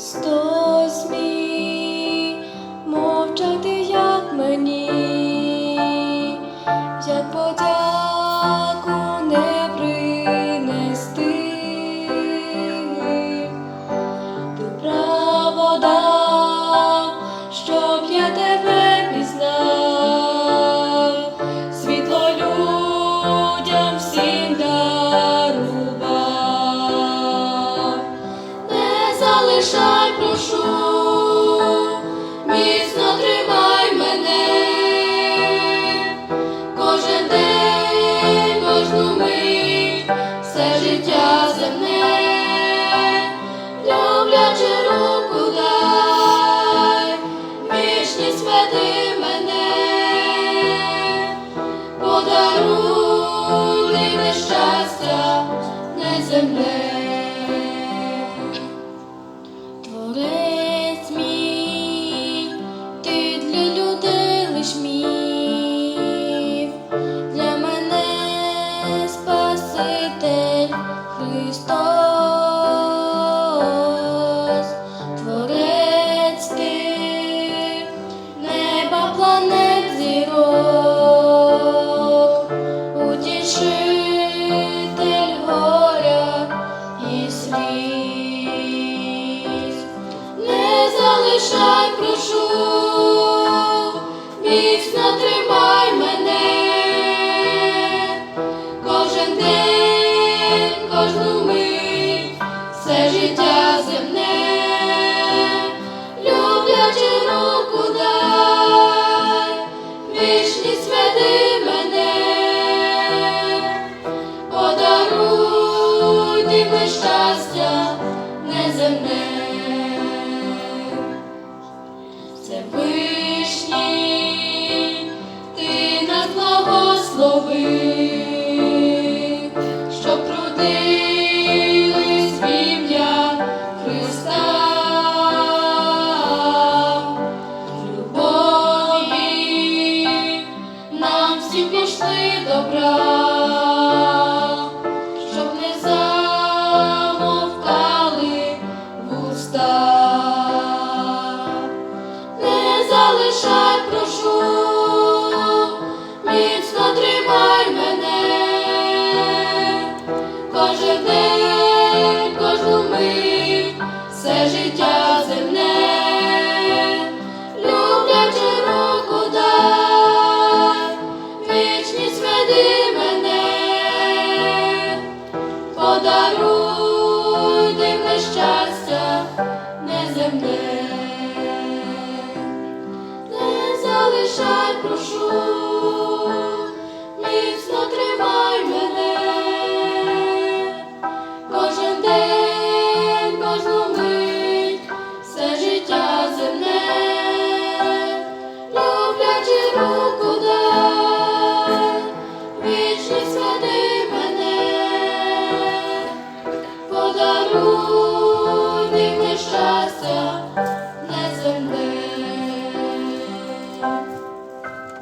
Христос мій. Життя земне, люблячи руку дай, вічність веди мене, подаруй Христос, Творець неба планет зірок, утішитель горя і сліз. Не залишай, прошу, міцно тримай щастя неземне. Всевишній, ти нас благослови, добра, щоб не замовкали вуста. Не залишай, прошу, міцно тримай мене, кожен день, кожну все життя подаруй дивне щастя неземне. Не залишай, прошу, міцно. Master.